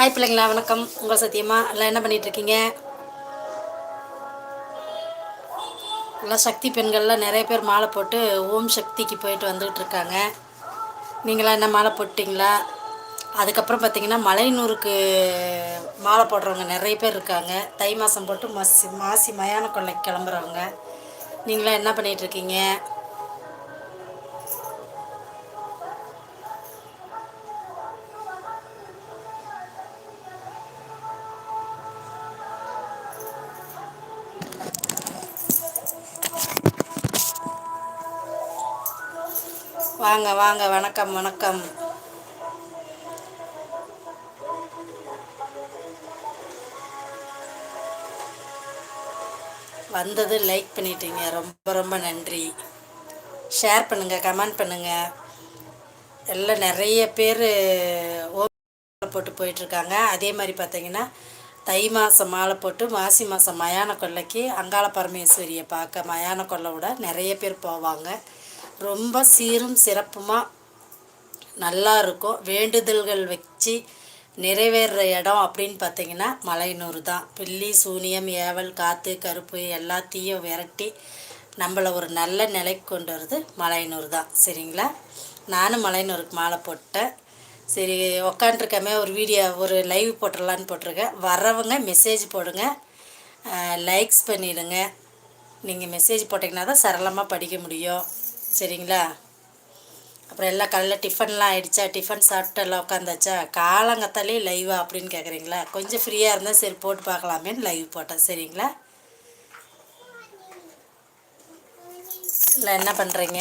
Hi பிள்ளைங்களா வணக்கம். உங்கள் சத்தியமா எல்லாம் என்ன பண்ணிகிட்ருக்கீங்க எல்லாம் சக்தி பெண்கள்லாம் நிறைய பேர் மாலை போட்டு ஓம் சக்திக்கு போயிட்டு வந்துக்கிட்டு இருக்காங்க நீங்களாம் என்ன மாலை போட்டிங்களா? அதுக்கப்புறம் பார்த்தீங்கன்னா மலையனூருக்கு மாலை போடுறவங்க நிறைய பேர் இருக்காங்க. தை மாதம் போட்டு மாசி மாசி மயான கொள்ளைக்கு கிளம்புறவங்க. நீங்களாம் என்ன பண்ணிகிட்ருக்கீங்க வாங்க வாங்க வணக்கம் வணக்கம். வந்தது லைக் பண்ணிட்டீங்க. ரொம்ப ரொம்ப நன்றி. ஷேர் பண்ணுங்கள் கமெண்ட் பண்ணுங்கள் எல்லாம் நிறைய பேர் போட்டு போயிட்டுருக்காங்க. அதே மாதிரி பார்த்தீங்கன்னா தை மாதம் மாலை போட்டு மாசி மாதம் மயான கொல்லைக்கு அங்காள பரமேஸ்வரியை பார்க்க மயான கொல்லை விட நிறைய பேர் போவாங்க. ரொம்ப சீரும் சிறப்புமாக நல்லா இருக்கும் வேண்டுதல்கள் வச்சு நிறைவேறுற இடம் அப்படின்னு பார்த்தீங்கன்னா மலையனூர் தான். பில்லி சூனியம் ஏவல் காற்று கருப்பு எல்லாத்தையும் விரட்டி நம்மளை ஒரு நல்ல நிலைக்கு கொண்டு வருது மலையனூர் தான். சரிங்களா? நானும் மலையனூருக்கு மாலை போட்டேன். சரி உக்காண்ட்ருக்கமே ஒரு வீடியோ ஒரு லைவ் போட்டுடலான்னு போட்டிருக்கேன். வர்றவங்க மெசேஜ் போடுங்க. லைக்ஸ் பண்ணிவிடுங்க நீங்கள் மெசேஜ் போட்டிங்கன்னா தான் சரளமாக படிக்க முடியும். சரிங்களா? அப்புறம் எல்லாம் காலையில் டிஃபன்லாம் ஆகிடுச்சா டிஃபன் சாப்பிட்டு எல்லாம் உட்காந்தாச்சா? காலங்கத்தாலே லைவா அப்படின்னு கேட்குறீங்களா கொஞ்சம் ஃப்ரீயாக இருந்தால் சரி போட்டு பார்க்கலாமேன்னு லைவ் போட்டேன். சரிங்களா? இல்லை என்ன பண்ணுறீங்க